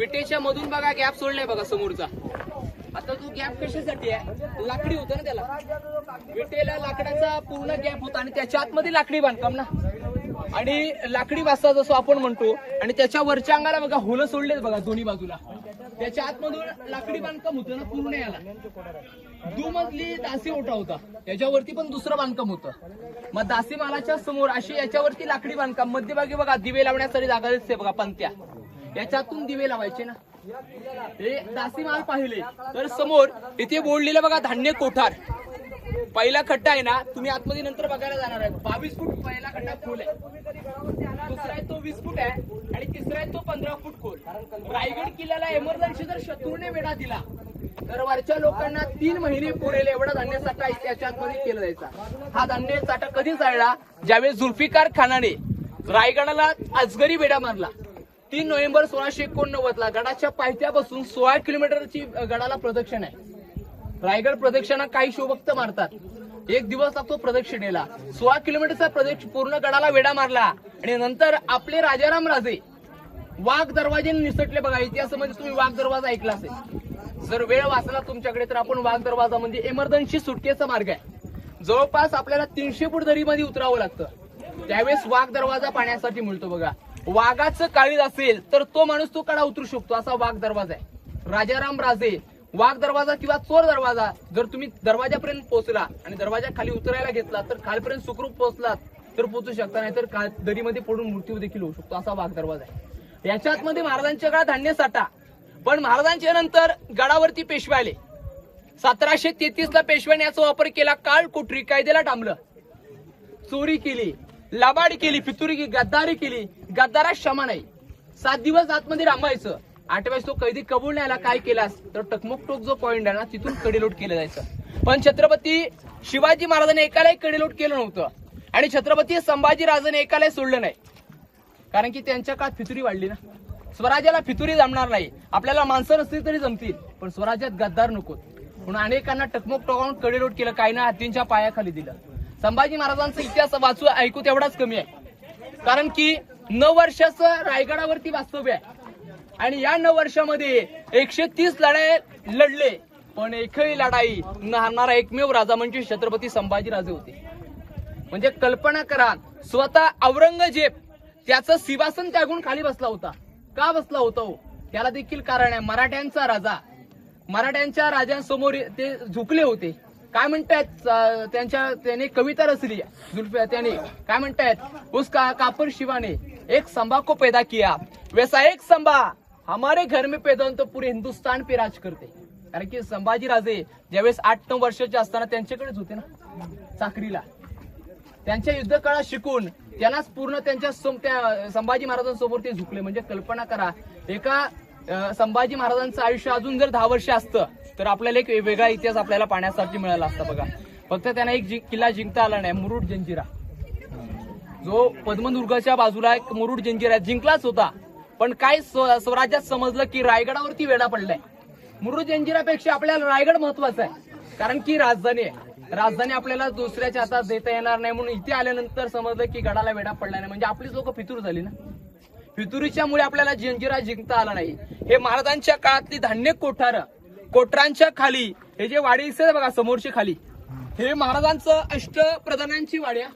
विटेच्या मधून बघा गॅप सोडलाय बघा समोरचा. आता तो गॅप कशासाठी आहे? लाकडी होतं ना त्याला. विटेला लाकडाचा पूर्ण गॅप होता आणि त्याच्या आतमध्ये लाकडी बांधकाम ना. आणि लाकडी वाजता जसं आपण म्हणतो आणि त्याच्या वरच्या अंगाला बघा होलं सोडलेत बघा दोन्ही बाजूला. त्याच्या आतमधून लाकडी बांधकाम होतं ना पूर्ण याला. दुमजली दासी ओटा होता. याच्यावरती पण दुसरं बांधकाम होतं. मग दासी मालाच्या समोर अशी याच्यावरती लाकडी बांधकाम. मध्यभागी बघा दिवे लावण्यासाठी जागा दिसते बघा पंत्या. याच्यातून दिवे लावायचे ना. हे दासी माल पाहिले. तर समोर इथे बोललेलं बघा धान्य कोठार. पहिला खड्डा आहे ना तुम्ही आतमध्ये नंतर बघायला जाणार आहे. बावीस फूट पहिला खड्डा खोल आहे. दुसरा आहे तो वीस फूट आहे आणि तिसरा आहे तो पंधरा फूट खोल. रायगड किल्ल्याला एमर्जन्सी जर शत्रूने वेढा दिला. तर वरच्या लोकांना तीन महिने पुरेल एवढा धान्य साठा त्याच्या आतमध्ये केला जायचा. हा धान्य साठा कधी जाळला? ज्यावेळेस जुल्फिकार खानाने रायगडाला अजगरी वेढा मारला. तीन नोव्हेंबर सोळाशे एकोणनव्वद ला गडाच्या पायथ्यापासून सोळा किलोमीटरची गडाला प्रदक्षिण आहे. रायगड प्रदक्षिणा काही शिवभक्त मारतात. एक दिवस लागतो प्रदक्षिणेला. सोळा किलोमीटरचा प्रदक्ष पूर्ण गडाला वेढा मारला. आणि नंतर आपले राजाराम राजे वाघ दरवाजे निसटले बघा इतिहासामध्ये तुम्ही वाघ दरवाजा ऐकला असेल. जर वेळ वाचला तुमच्याकडे तर आपण वाघ दरवाजा म्हणजे एमर्जन्सी सुटकेचा मार्ग आहे. जवळपास आपल्याला तीनशे फूट दरीमध्ये उतरावं लागतं. त्यावेळेस वाघ दरवाजा पाण्यासाठी मिळतो बघा. वाघाचं काळीज असेल तर तो माणूस तो कडा उतरू शकतो असा वाघ दरवाजा आहे. राजाराम राजे वाघ दरवाजा किंवा चोर दरवाजा जर तुम्ही दरवाजापर्यंत पोहोचला आणि दरवाजा खाली उतरायला घेतला तर खालपर्यंत सुखरूप पोहोचलात तर पोहोचू शकता नाही तर दरीमध्ये पडून मृत्यू देखील होऊ शकतो असा वाघ दरवाजा आहे. याच्यात मध्ये महाराजांच्या काळात धान्य साठा. पण महाराजांच्या नंतर गडावरती पेशवे आले. सतराशे तेहतीस ला पेशव्याने याचा वापर केला काळ कुठरी कायद्याला डांबलं. चोरी केली लबाड केली फितुरी गद्दारी केली गद्दारा क्षमा नाही. सात दिवस आतमध्ये रांबायचं. आठव्यास तो कैदी कबूल नाही आला काय केलास? तर टकमक टोक जो पॉईंट आहे ना तिथून कडेलोट केलं जायचं. पण छत्रपती शिवाजी महाराजांनी एकालाही कडेलोट केलं नव्हतं. आणि छत्रपती संभाजी राजाने एकालाही सोडलं नाही. कारण की त्यांच्या काळात फितुरी वाढली ना. स्वराज्याला फितुरी जमणार नाही. आपल्याला माणसं नसतील तरी जमतील. पण स्वराज्यात गद्दार नकोत म्हणून अनेकांना टकमक टोकावून कडेलोट केलं. काही ना हत्तींच्या पायाखाली दिलं. संभाजी महाराजांचा इतिहास वाचू ऐकू तेवढाच कमी आहे. कारण की नऊ वर्षाचं रायगडावरती वास्तव्य आहे. आणि या नऊ वर्षामध्ये एकशे तीस लढाई लढले पण एकही लढाई नाहणारा हारणारा एकमेव राजा म्हणजे छत्रपती संभाजी राजे होते. म्हणजे कल्पना करा स्वतः औरंगजेब त्याचं सिंहासन त्यागून खाली बसला होता. का बसला होता हो? त्याला देखील कारण आहे मराठ्यांचा राजा. मराठ्यांच्या राजांसमोर ते झुकले होते. काय म्हणतायत त्यांच्या त्याने कविता रचली जुल्फिया त्याने. काय म्हणतायत? उसका कापर शिवाने. एक संभा को पैदा किया वैसा एक संभा हमारे घर में पैदा होऊन तो पुरे हिंदुस्तान पे राज करते। कारण की संभाजी राजे ज्यावेळेस आठ नऊ वर्षाचे असताना त्यांच्याकडेच होते ना चाकरीला त्यांच्या युद्ध काळात शिकून त्यांनाच पूर्ण त्यांच्या त्या संभाजी महाराजांसमोर ते झुकले. म्हणजे कल्पना करा एका संभाजी महाराजांचं आयुष्य अजून जर दहा वर्ष असतं तर आपल्याला एक वेगळा इतिहास आपल्याला पाहण्यासाठी मिळाला असता बघा. फक्त त्यांना एक जि- किल्ला जिंकता आला नाही मुरुड जंजिरा. जो पद्मदुर्गाच्या बाजूला एक मुरुड जंजिरा जिंकलाच होता. पण काय स्व- स्वराज्यात समजलं की रायगडावरती वेढा पडलाय. मुरुड जंजिरापेक्षा आपल्याला रायगड महत्त्वाचा आहे. कारण की राजधानी आहे. राजधानी आपल्याला दुसऱ्याच्या हातात देता येणार नाही म्हणून इथे आल्यानंतर समजलं की गडाला वेढा पडला नाही. म्हणजे आपलीच लोक फितूर झाली ना? फितुरीच्या मुळे आपल्याला जंजिरा जिंकता आला नाही. हे महाराजांच्या काळातली धान्य कोठार कोठरांच्या खाली हे जे वाडी दिसते बघा समोरची खाली. हे महाराजांचं अष्टप्रधानांची वाड्या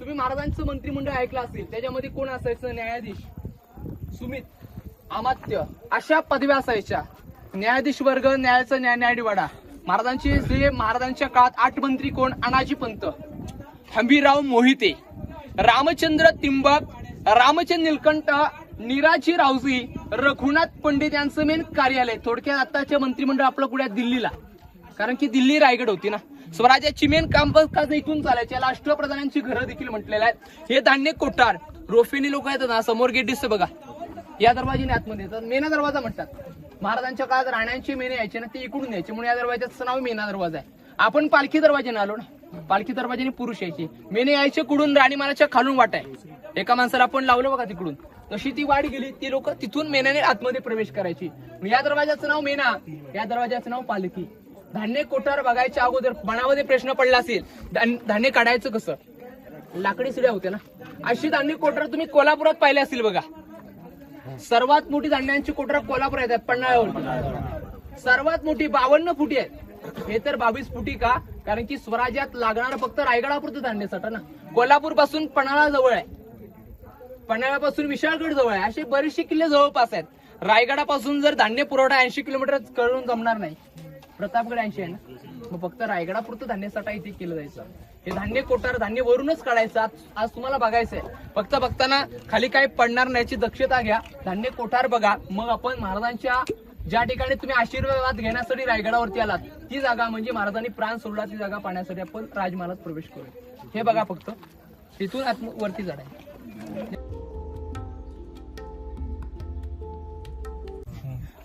तुम्ही महाराजांचं मंत्रिमंडळ ऐकलं असेल त्याच्यामध्ये कोण असायचं? न्यायाधीश. सुमित अमात्य अशा पदव्या असायच्या. न्यायाधीश वर्ग न्यायाचा न्याय न्यायवाडा महाराजांची जे महाराजांच्या काळात आठ मंत्री कोण? अनाजी पंत हंबीराव मोहिते रामचंद्र तिंबक रामचंद्र निलकंठ निराजी रावजी रघुनाथ पंडित यांचं मेन कार्यालय. थोडक्यात आताच्या मंत्रिमंडळ आपलं पुण्यात दिल्लीला. कारण की दिल्ली रायगड होती ना. स्वराज्याची मेन कामकाज इथून चालायचे. याला अष्टप्रधानांची घरं देखील म्हटलेलं आहेत हे धान्य कोठार. रोफेनी लोक येतात ना समोर गेट दिसतं बघा. या दरवाजेने आतमध्ये. येतात मेना दरवाजा म्हणतात. महाराजांच्या काळात राण्यांची मेने यायचे ना ते इकडून यायचे. म्हणून या दरवाजाचं नाव मेना दरवाजा आहे. आपण पालखी दरवाजेने आलो ना. पालखी दरवाजेने पुरुष यायचे. मेने यायचे कुडून राणीमानाच्या खालून वाट आहे. एका माणसाला आपण लावलं बघा तिकडून. तशी ती वाढ गेली ती लोक तिथून मेन्याने आतमध्ये प्रवेश करायची. या दरवाजाचं नाव मेना. या दरवाजाचं नाव पालखी. धान्य कोठार बघायच्या अगोदर मनामध्ये प्रश्न पडला असेल धान्य काढायचं कसं? लाकडी सिड्या होत्या ना? अशी धान्य कोठार तुम्ही कोल्हापुरात पाहिले असतील बघा. सर्वात मोठी धान्यांची कोठार कोल्हापूर आहेत पन्हाळ्यावर सर्वात मोठी बावन्न फुटी आहेत. हे तर बावीस फुटी का? कारण की स्वराज्यात लागणार फक्त रायगडापुरतं धान्य साठा ना? कोल्हापूरपासून पन्हाळा जवळ आहे. पन्हाळ्यापासून विशाळगड जवळ आहे. असे बरेचसे किल्ले जवळपास आहेत. रायगडापासून जर धान्य पुरवठा ऐंशी किलोमीटर करून जमणार नाही प्रतापगड ऐंशी आहे ना? मग फक्त रायगडापुरतं धान्य साठा इथे केलं जायचं. हे धान्य कोटार धान्य वरूनच काढायचं. आज आज तुम्हाला बघायचंय. फक्त बघताना खाली काही पडणार नाही याची दक्षता घ्या. धान्य कोठार बघा. मग आपण महाराजांच्या ज्या ठिकाणी तुम्ही आशीर्वाद घेण्यासाठी रायगडावरती आलात ती जागा म्हणजे महाराजांनी प्राण सोडला ती जागा पाहण्यासाठी आपण राजमहालात प्रवेश करू हे बघा फक्त. तिथून आत्म वरती चढाय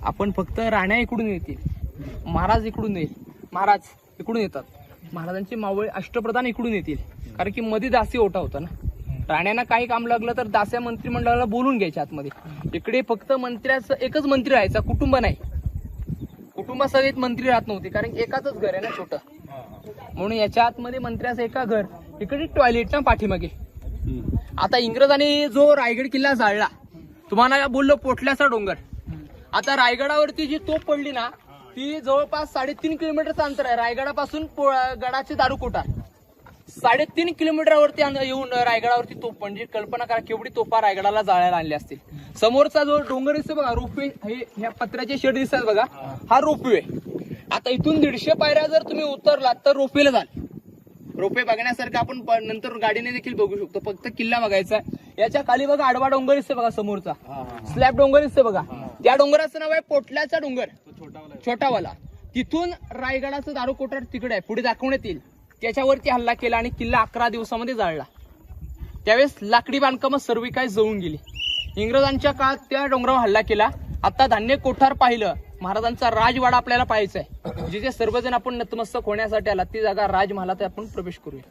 आपण फक्त राण्या इकडून येतील. महाराज इकडून येईल. महाराज इकडून येतात. महाराजांची मावळे अष्टप्रधान इकडून येतील. कारण की मध्ये दासी ओटा होता ना. राण्यांना काही काम लागलं तर दास्या मंत्रिमंडळाला बोलून घ्यायच्या आतमध्ये. इकडे फक्त मंत्र्याचं एकच मंत्री राहायचा कुटुंब नाही. कुटुंबासहित मंत्री राहत नव्हते कारण एकाच घर आहे ना छोटं. म्हणून याच्या आतमध्ये मंत्र्याचं एका घर इकडे टॉयलेट ना पाठीमागे. आता इंग्रजांनी जो रायगड किल्ला जाळला तुम्हाला बोललो पोटल्याचा डोंगर. आता रायगडावरती जी तोप पडली ना ती जवळपास साडेतीन किलोमीटरचं अंतर आहे. रायगडापासून गडाचे दारू कोटा साडेतीन किलोमीटरवरती येऊन रायगडावरती तोप म्हणजे कल्पना करा केवढी तोफा रायगडाला जाळायला आणल्या असतील. समोरचा जो डोंगर दिसतो बघा रोपवे हे ह्या पत्र्याचे शेड दिसतात बघा हा रोपवे. आता इथून दीडशे पायऱ्या जर तुम्ही उतरलात तर रोपवेला जाल. रोपे बघण्यासारखं आपण नंतर गाडीने देखील बघू शकतो. फक्त किल्ला बघायचा याच्या खाली बघा आडवा डोंगर दिसते बघा समोरचा. स्लॅब डोंगर दिसते बघा. त्या डोंगराचं नाव आहे पोटल्याचा डोंगर. छोटावाला. तिथून रायगडाचं दारू कोठार तिकडे आहे. पुढे दाखवण्यात येईल. त्याच्यावरती हल्ला केला आणि किल्ला अकरा दिवसामध्ये जाळला. त्यावेळेस लाकडी बांधकाम सर्व काय जळून गेली. इंग्रजांच्या काळात त्या डोंगरावर हल्ला केला. आता धान्य कोठार पाहिलं महाराजांचा राजवाडा आपल्याला पाहायचा आहे म्हणजे जिथे सर्वजण आपण नतमस्तक होण्यासाठी आला ती जागा राजमहालात आपण प्रवेश करूया.